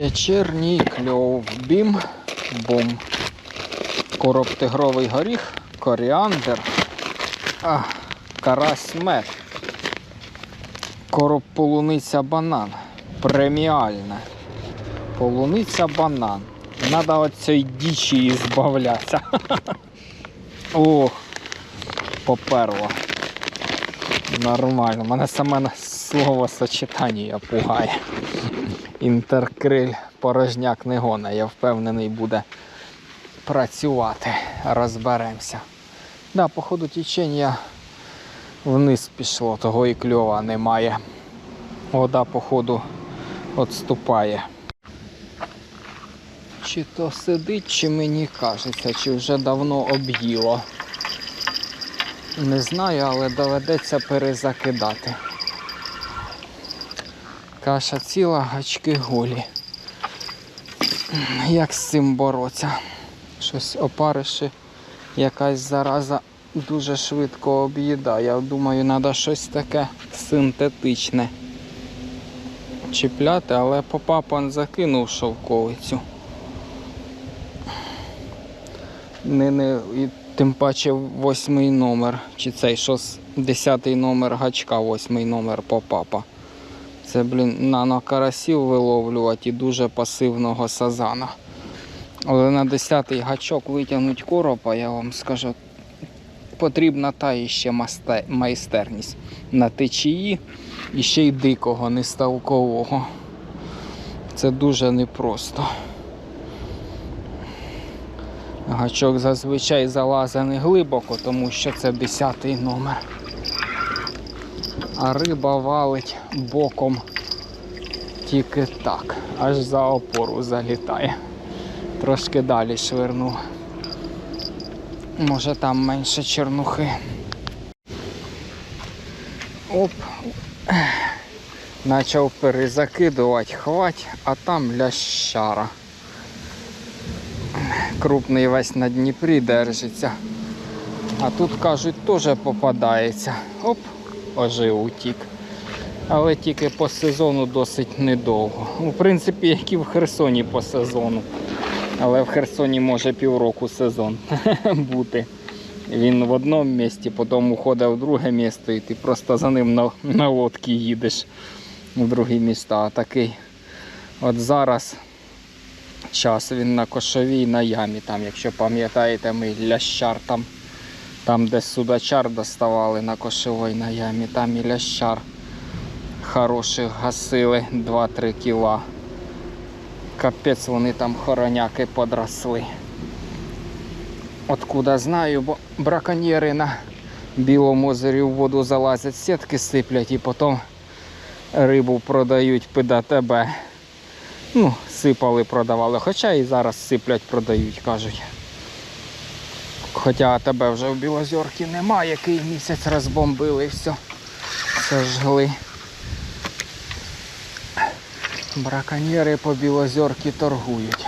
Вечірній кльов, бім, бум. Короб тигровий горіх, коріандр, а, карась мед. Короб полуниця банан. Преміальне. Полуниця банан. Надо від дічі збавлятися. Ох, поперло. Нормально. Мене саме слово сочетання пугає. Інтеркриль порожняк не гона. Я впевнений буде працювати. Розберемося. Да, по ходу течення вниз пішло, того і кльова немає. Вода, походу, відступає. Чи то сидить, чи мені кажеться, чи вже давно об'їло. Не знаю, але доведеться перезакидати. Каша ціла, гачки голі. Як з цим боротися? Щось опариші, якась зараза дуже швидко об'їдає. Я думаю, треба щось таке синтетичне чіпляти, але попапан закинув шовковицю. Не, не, і тим паче восьмий номер, чи цей що з десятий номер гачка, восьмий номер попапа. Це, блін, нано-карасів виловлювати і дуже пасивного сазана. Але на 10-й гачок витягнути коропа, я вам скажу, потрібна та іще майстерність на течії і ще й дикого, не ставкового. Це дуже непросто. Гачок зазвичай залазить не глибоко, тому що це 10-й номер. А риба валить боком тільки так, аж за опору залітає. Трошки далі швирнув. Може там менше чернухи. Оп. Почав перезакидувати, хвать, а там лящара. Крупний весь на Дніпрі держиться. А тут кажуть, теж попадається. Оп, ожив утік. Але тільки по сезону досить недовго. Ну, В принципі, як і в Херсоні по сезону. Але в Херсоні може півроку сезон бути. Він в одному місці, потім уходить в друге місце, і ти просто за ним на, на лодці їдеш в другі міста. А такий от зараз час він на кошовій на ямі. Там, якщо пам'ятаєте, ми лящар там, там де судачар доставали на кошовій на ямі, там і лящар хороших гасили 2-3 кіла. Капець вони там хороняки подросли. Откуда знаю, бо браконьєри на Білому озері в воду залазять, сітки сиплять і потім рибу продають ПДТБ. Ну, сипали, продавали. Хоча і зараз сиплять, продають, кажуть. Хоча тебе вже в Білозорці немає, який місяць розбомбили і все. Сожгли. Браконьєри по Білозорці торгують.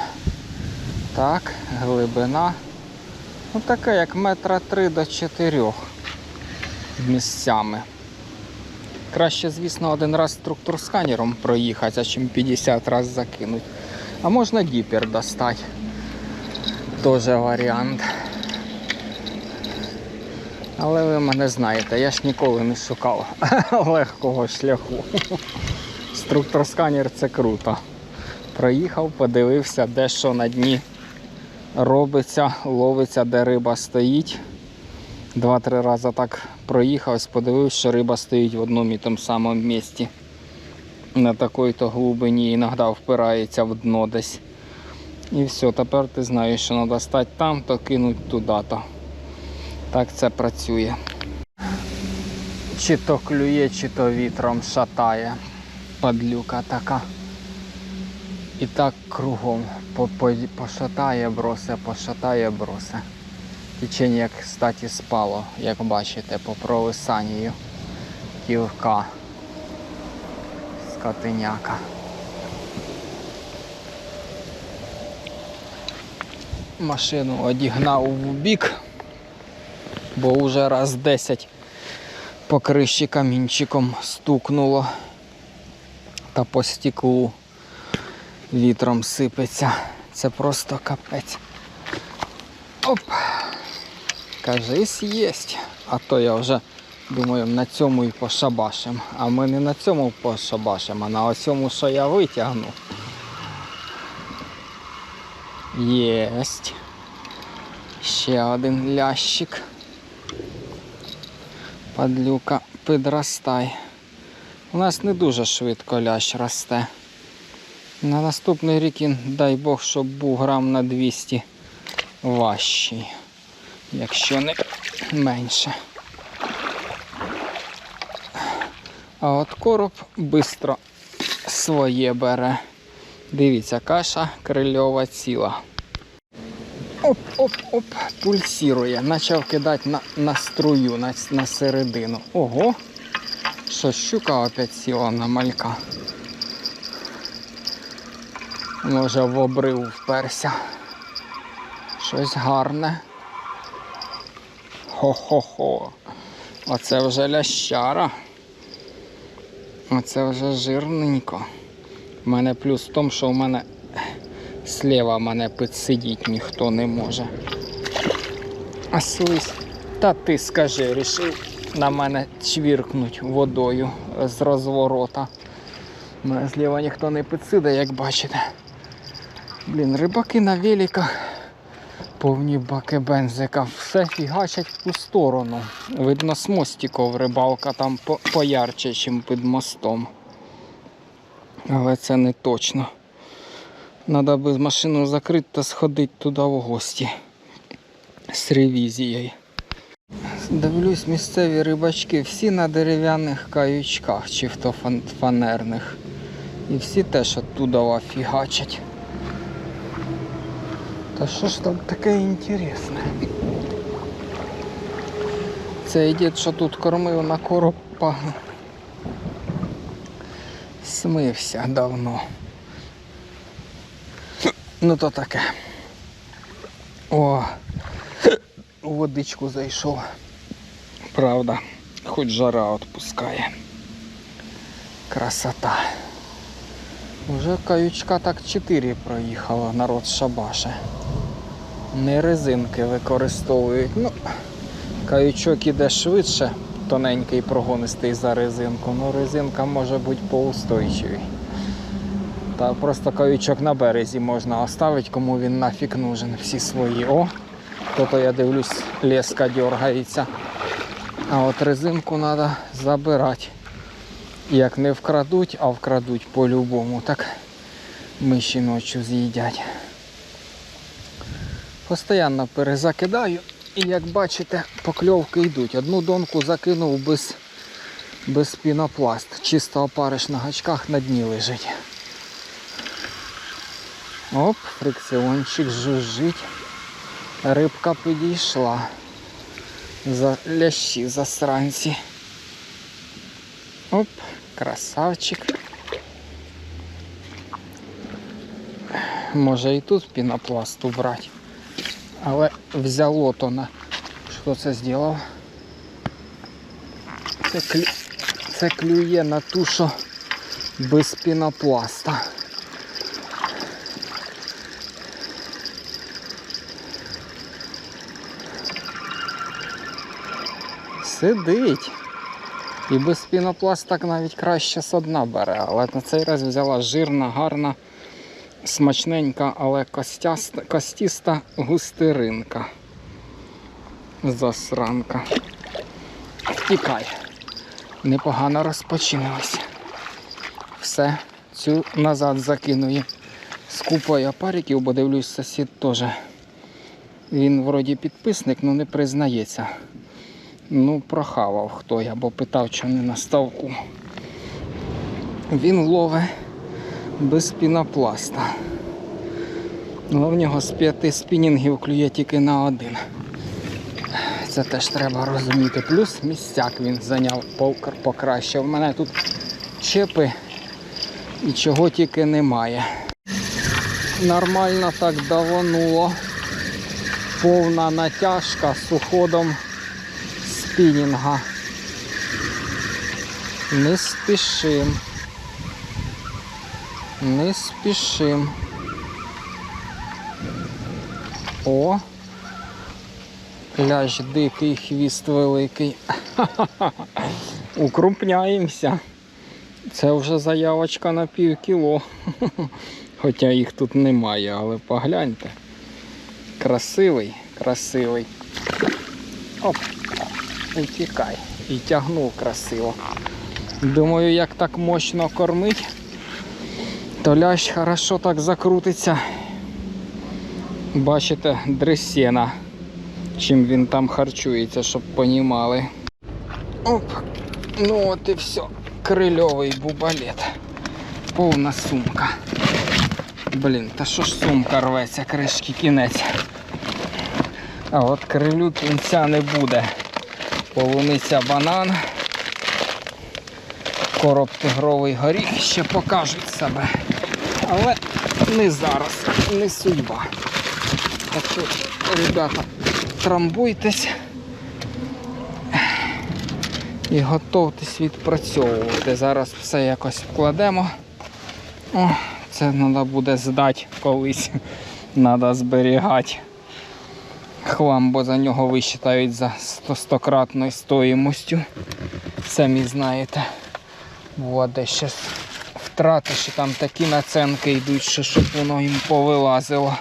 Так, глибина. Ну така як метра три до чотирьох місцями. Краще, звісно, один раз структурсканером проїхати, а чим 50 раз закинуть. А можна діпер достати. Тоже варіант. Але ви мене знаєте, я ж ніколи не шукав легкого шляху. Структурсканер це круто. Проїхав, подивився, де що на дні робиться, ловиться, де риба стоїть. Два-три рази так проїхав, подивився, що риба стоїть в одному і тому самому місці. На такій-то глибині іноді впирається в дно десь. І все, тепер ти знаєш, що треба стати там, то кинуть туди-то. Так це працює. Чи то клює, чи то вітром шатає. Падлюка така. І так кругом по- по- пошатає бросе, пошатає бросе. Течення, кстати, спало, як бачите, по провисанню ківка скотиняка. Машину одігнав в бік, бо вже раз 10 по криші камінчиком стукнуло та по стеклу. вітром сипеться. Це просто капець. Оп! Кажись, єсть. А то я вже думаю, на цьому і пошабашим. А ми не на цьому пошабашим, а на оцьому, що я витягну. Єсть. Ще один лящик. Падлюка, підростай. У нас не дуже швидко лящ росте. На наступний рік, він, дай Бог, щоб був грам на 200 важчий, якщо не менше. А от короб швидко своє бере. Дивіться, каша крильова ціла. Оп-оп-оп, пульсірує. Почав кидати на, на струю, на, на середину. Ого! Що щука опять сіла на малька. Може в обрив вперся. Щось гарне. Хо-хо-хо. Оце вже лящара. Оце вже жирненько. У мене плюс в тому, що в мене сліва мене підсидіти ніхто не може. А слизь. Та ти скажи, рішив на мене чвіркнуть водою з розворота. Мене зліва ніхто не підсиде, як бачите. Блін, рибаки на великах, повні баки бензика, все фігачать в ту сторону. Видно, з мостиків рибалка там поярче, ніж під мостом. Але це не точно. Треба би машину закрити та сходити туди в гості з ревізією. Дивлюсь, місцеві рибачки всі на дерев'яних каючках чи то фанерних. І всі теж оттуда фігачать. Та що ж там таке інтересне? Цей дід, що тут кормив на коропа, смився давно. Ну то таке. О, у водичку зайшов. Правда, хоч жара відпускає. Красота. Уже каючка так 4 проїхало, народ шабаше. Не резинки використовують. Ну, каючок іде швидше, тоненький прогонистий за резинку. Ну резинка може бути поустойчивій. Та просто каючок на березі можна оставити, кому він нафіг нужен. Всі свої. О, то-то я дивлюсь, леска дергається. А от резинку треба забирати. Як не вкрадуть, а вкрадуть по-любому, так миші ночі з'їдять. Постоянно перезакидаю і як бачите, покльовки йдуть. Одну донку закинув без, без пінопласт. Чисто опариш на гачках на дні лежить. Оп, фрикціончик жужжить. Рибка підійшла. За лящі засранці. Оп, красавчик. Може і тут пінопласт убрати. Але взяло то на. Що це зробив? Це, клю... це клює на ту, що без пінопласта. Сидить. І без пінопласт так навіть краще з дна бере. Але на цей раз взяла жирна, гарна, смачненька, але костяста, костіста густеринка. Засранка. Втікай. Непогано розпочинилося. Все, цю назад закиную. З купою опариків, бо дивлюсь, сусід теж. Він вроді підписник, але не признається. Ну, прохавав хто я, бо питав, чи не на ставку. Він лове без пінопласта. Але в нього з п'яти спінінгів клює тільки на один. Це теж треба розуміти. Плюс місцяк він зайняв пок- покращив. У мене тут чепи і чого тільки немає. Нормально так давануло. Повна натяжка з уходом спінінга. Не спішим. Не спішим. О! Ляж дикий, хвіст великий. Укрупняємося. Це вже заявочка на пів кіло. Хоча їх тут немає, але погляньте. Красивий, красивий. Оп, і тікай. І тягнув красиво. Думаю, як так мощно кормить, то лящ хорошо так закрутиться. Бачите, дресена, чим він там харчується, щоб понімали. Оп, ну от і все. Крильовий бубалет. Повна сумка. Блін, та що ж сумка рветься, кришки кінець. А от крилю кінця не буде. Полуниця банан. Короб тигровий горіх ще покажуть себе. Але не зараз, не судьба. Так що, ребята, трамбуйтесь і готовтесь відпрацьовувати. Зараз все якось вкладемо. О, це треба буде здати колись. Треба зберігати. Хлам, бо за нього вищитають за 100 стократною стоїмостю. Самі знаєте. Бува де втрати, що там такі наценки йдуть, що щоб воно їм повилазило.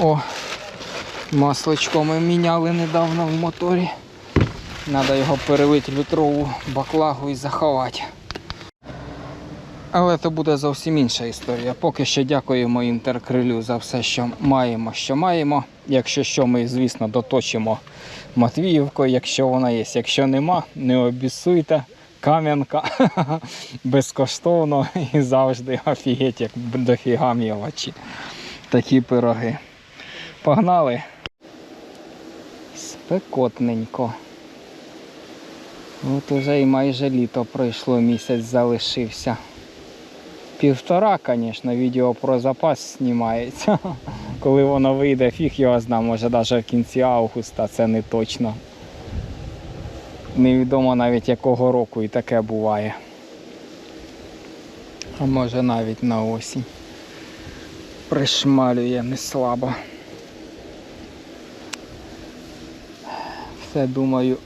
О, масличко ми міняли недавно в моторі. Треба його перелити літрову баклагу і заховати. Але це буде зовсім інша історія. Поки що дякуємо інтеркрилю за все, що маємо, що маємо. Якщо що, ми, звісно, доточимо Матвіївкою, якщо вона є. Якщо нема, не обісуйте. Кам'янка безкоштовно і завжди офігеть, як дофіга мілочі. Такі пироги. Погнали. Спекотненько. От уже і майже літо пройшло, місяць залишився. Півтора, звісно, відео про запас знімається. Коли воно вийде, фіг його зна, може навіть в кінці августа, це не точно. Невідомо навіть якого року і таке буває. А може навіть на осінь. Пришмалює не слабо. Все думаю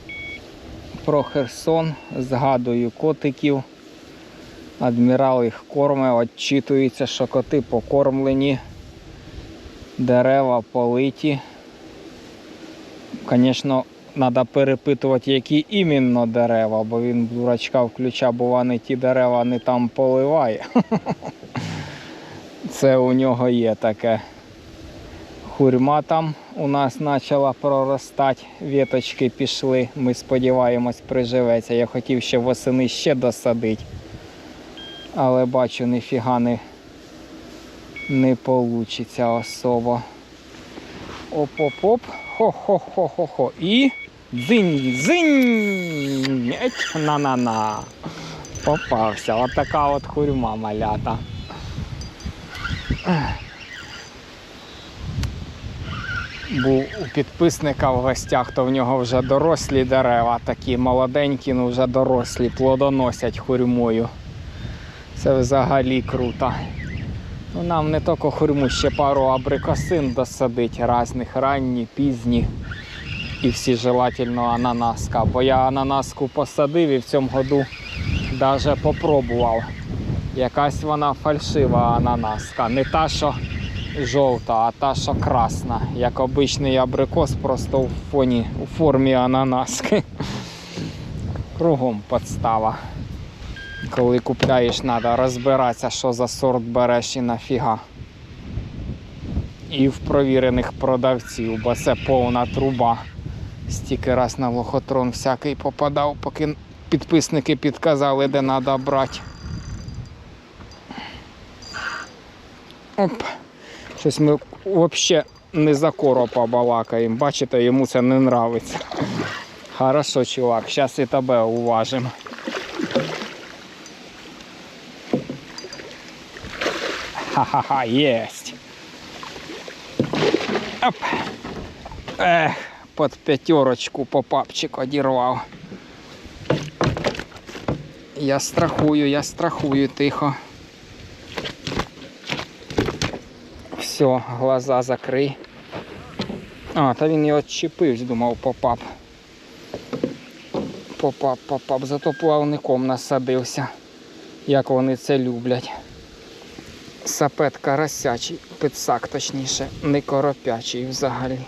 про Херсон, згадую котиків. Адмірал їх корме, отчитується, що коти покормлені, дерева политі. Звісно, треба перепитувати, які іменно дерева, бо він дурачка включа, бува не ті дерева не там поливає. Це у нього є таке. Хурма там у нас почала проростати, віточки пішли. Ми сподіваємось, приживеться. Я хотів ще восени ще досадити. Але бачу, ніфіга не, не вийде особо. Оп-оп-оп. Хо-хо-хо-хо-хо. І дзинь, дзинь. На-на-на. Попався. Отака от хурма малята. Був у підписника в гостях, то в нього вже дорослі дерева, такі молоденькі, ну вже дорослі, плодоносять хурмою. Це взагалі круто. Ну, Нам не тільки хурму, ще пару абрикосин досадить, різних ранні, пізні. І всі желательно ананаска. Бо я ананаску посадив і в цьому году навіть попробував. Якась вона фальшива ананаска. Не та, що жовта, а та, що красна. Як обичний абрикос, просто у фоні, у формі ананаски. Кругом подстава. Коли купляєш, треба розбиратися, що за сорт береш і нафіга. І в провірених продавців, бо це повна труба. Стільки раз на лохотрон всякий попадав, поки підписники підказали, де треба брати. Оп. Щось ми взагалі не за коропа балакаємо. Бачите, йому це не нравиться. Хорошо, чувак, зараз і тебе уважимо. Ха-ха-ха, єсть. Оп. Ех, під п'ятерочку попапчик одірвав. Я страхую, я страхую тихо. Все, глаза закрий. А, та він його чіпив, думав, попап. Попап, попап, зато плавником насадився. Як вони це люблять. Сапет карасячий, пицак точніше, не коропячий взагалі.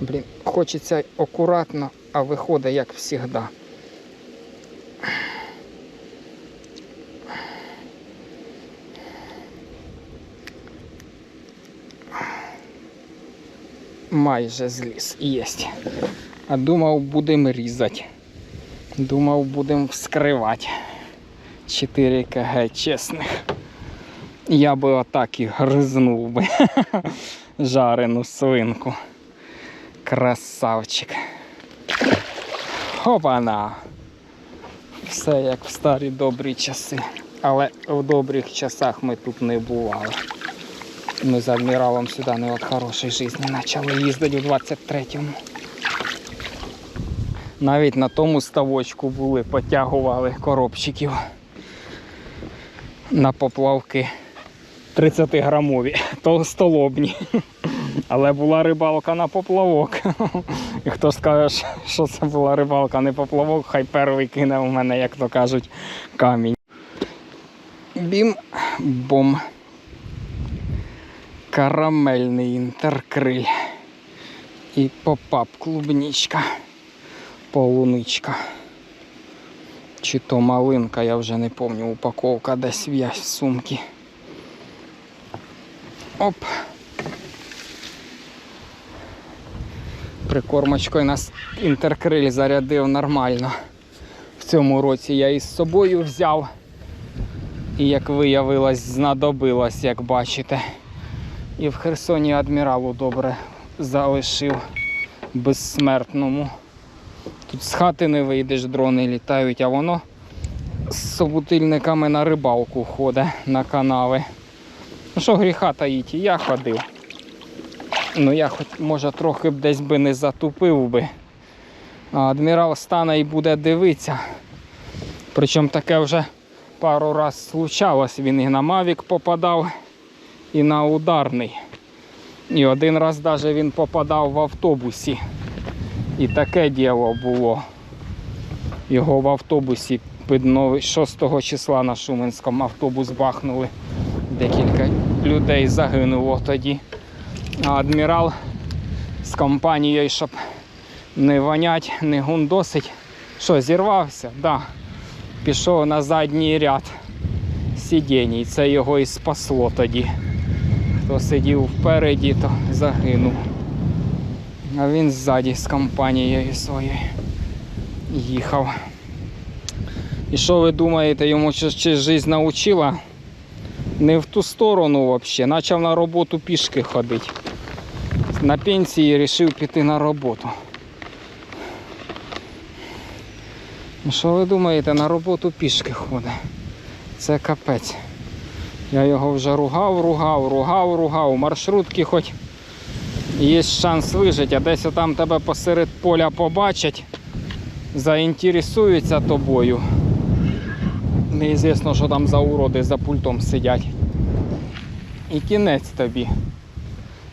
Блін, хочеться акуратно, а виходить як завжди. Майже зліз, єсть. А думав, будемо різати. Думав, будемо вскривати. 4 кг чесних. Я би отак і гризнув би жарену свинку. Красавчик. Хопана. Все як в старі добрі часи. Але в добрих часах ми тут не бували. Ми з адміралом сюди не від хорошої житті почали їздити у 23-му. Навіть на тому ставочку були, потягували коробчиків на поплавки 30 грамові, толстолобні. Але була рибалка на поплавок. І хто скаже, що це була рибалка, не поплавок, хай перший кине у мене, як то кажуть, камінь. Бім бом. Карамельний інтеркриль. І попап клубничка. Полуничка. Чи то малинка, я вже не пам'ятаю, упаковка десь в сумки. Оп. Прикормочкою нас інтеркриль зарядив нормально. В цьому році я із собою взяв. І як виявилось, знадобилось, як бачите. І в Херсоні адміралу добре залишив безсмертному. Тут з хати не вийдеш, дрони літають, а воно з собутильниками на рибалку ходить на канави. Ну що гріха таїть, я ходив. Ну я хоч може трохи б десь би не затупив би. А адмірал стане і буде дивитися. Причому таке вже пару раз случалось. Він і на Мавік попадав, і на ударний. І один раз навіть він попадав в автобусі. І таке діло було. Його в автобусі під 6 числа на Шуменському автобус бахнули. Декілька людей загинуло тоді. А адмірал з компанією, щоб не вонять, не гундосить. Що, зірвався? Да. Пішов на задній ряд сидінь. Це його і спасло тоді. Хто сидів впереді, то загинув. А він ззаді з компанією своєю їхав. І що ви думаєте, йому чи, жизнь навчила? Не в ту сторону взагалі. Почав на роботу пішки ходити. На пенсії вирішив піти на роботу. Ну що ви думаєте, на роботу пішки ходить? Це капець. Я його вже ругав, ругав, ругав, ругав. Маршрутки хоч є шанс вижити, а десь там тебе посеред поля побачать, заінтересуються тобою. Неізвісно, що там за уроди за пультом сидять. І кінець тобі.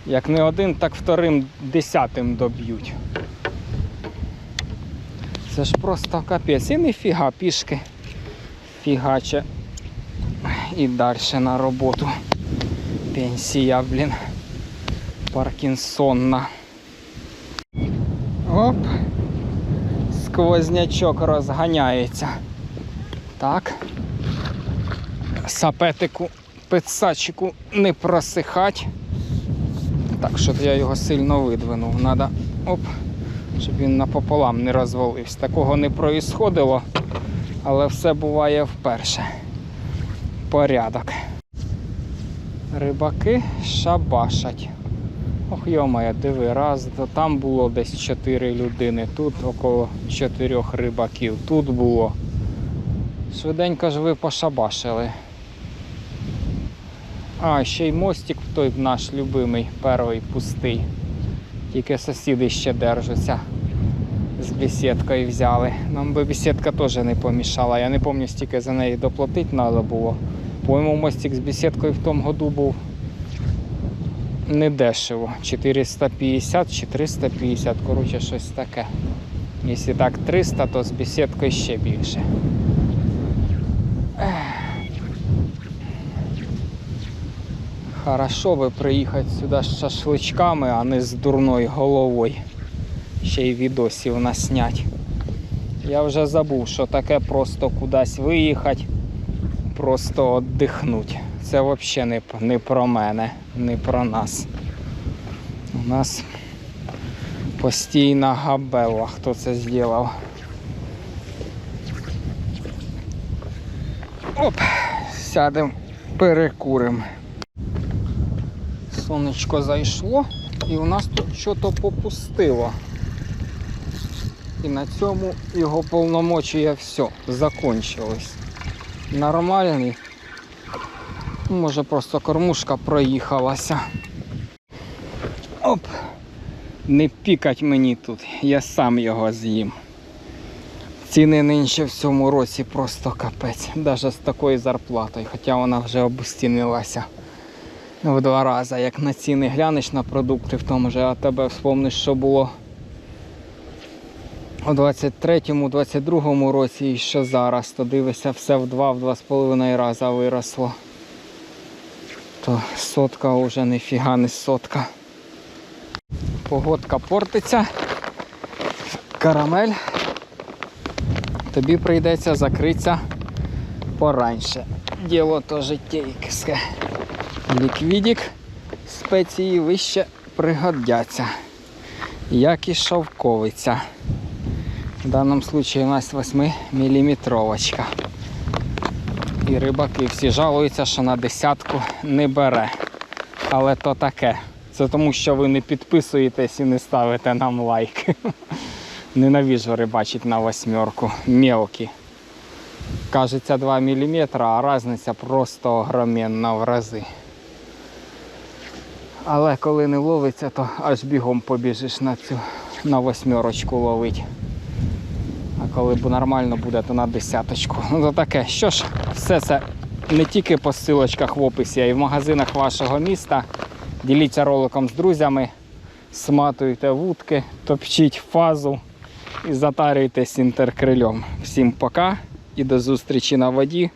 Як не один, так вторим десятим доб'ють. Це ж просто капець. І ніфіга пішки фігаче. І далі на роботу. Пенсія, блін. Паркінсонна. Оп. Сквознячок розганяється. Так. Сапетику, пицачику не просихать. Так, щоб я його сильно видвинув. Надо, оп, щоб він напополам не розвалився. Такого не проїсходило, але все буває вперше. Порядок. Рибаки шабашать. Ох, йомає, диви, раз, там було десь 4 людини, тут около 4 рибаків, тут було. Швиденько ж ви пошабашили. А, ще й мостик той наш любимий, перший пустий. Тільки сусіди ще держаться. З бесідкою взяли. Нам би бесідка теж не помішала. Я не пам'ятаю, стільки за неї доплатити треба було. По-моєму, мостик з бесідкою в тому году був недешево. 450 чи 350, коротше, щось таке. Якщо так 300, то з бесідкою ще більше. Хорошо би приїхати сюди з шашличками, а не з дурною головою. Ще й відосів наснять. Я вже забув, що таке просто кудись виїхати, просто віддихнути. Це взагалі не, не про мене, не про нас. У нас постійна габела, хто це зробив. Оп, сядемо, перекуримо. Сонечко зайшло і у нас тут щось попустило. І на цьому його повномочія все, закончилось. Нормальний. Може просто кормушка проїхалася. Оп! Не пікать мені тут, я сам його з'їм. Ціни нинче в цьому році просто капець. Навіть з такою зарплатою, хоча вона вже обустінилася в два рази. Як на ціни глянеш на продукти в тому же, а тебе вспомниш, що було у 23-му, 22-му році і що зараз, то дивишся, все в два, в два з половиною рази виросло. То сотка вже ніфіга не сотка. Погодка портиться. Карамель. Тобі прийдеться закритися пораньше. Діло то життєйське. Ліквідік спеції вище пригодяться. Як і шовковиця. В даному випадку у нас 8 міліметровочка. І рибаки всі жалуються, що на десятку не бере. Але то таке. Це тому, що ви не підписуєтесь і не ставите нам лайк. Ненавіжу рибачить на восьмерку. Мелкі. Кажеться 2 мм, а різниця просто огроменна в рази. Але коли не ловиться, то аж бігом побіжиш на цю на восьмерочку ловить. Коли нормально буде, то на десяточку. Ну то таке. Що ж, все це не тільки по ссылочках в описі, а й в магазинах вашого міста. Діліться роликом з друзями, сматуйте вудки, топчіть фазу і затарюйтесь інтеркрильом. Всім пока і до зустрічі на воді.